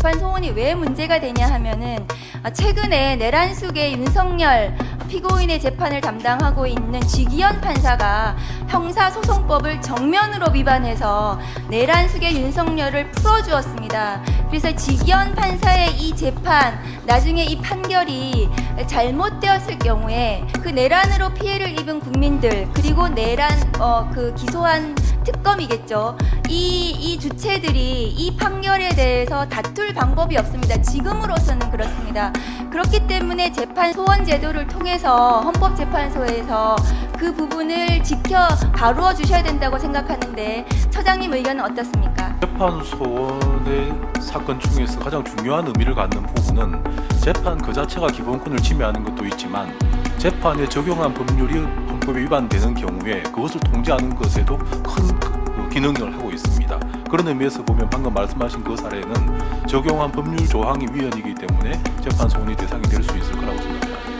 재판 소원이 왜 문제가 되냐 하면은 아, 최근에 내란숙의 윤석열 피고인의 재판을 담당하고 있는 지기현 판사가 형사소송법을 정면으로 위반해서 내란숙의 윤석열을 풀어주었습니다. 그래서 지기현 판사의 이 재판 나중에 이 판결이 잘못되었을 경우에 그 내란으로 피해를 입은 국민들 그리고 내란 어, 그 기소한 특검이겠죠. 이, 이 주체들이 이 판결에 대해서 다툴 방법이 없습니다. 지금으로서는 그렇습니다. 그렇기 때문에 재판 소원 제도를 통해서 헌법재판소에서 그 부분을 지켜 가루어 주셔야 된다고 생각하는데 처장님 의견은 어떻습니까? 재판 소원의 사건 중에서 가장 중요한 의미를 갖는 부분은 재판 그 자체가 기본권을 침해하는 것도 있지만 재판에 적용한 법률이 헌법에 위반되는 경우에 그것을 통제하는 것에도 큰그 기능을 하고 있습니다. 그런 의미에서 보면 방금 말씀하신 그 사례는 적용한 법률 조항이 위헌이기 때문에 재판 소원이 대상이 될 수 있을 거라고 생각합니다.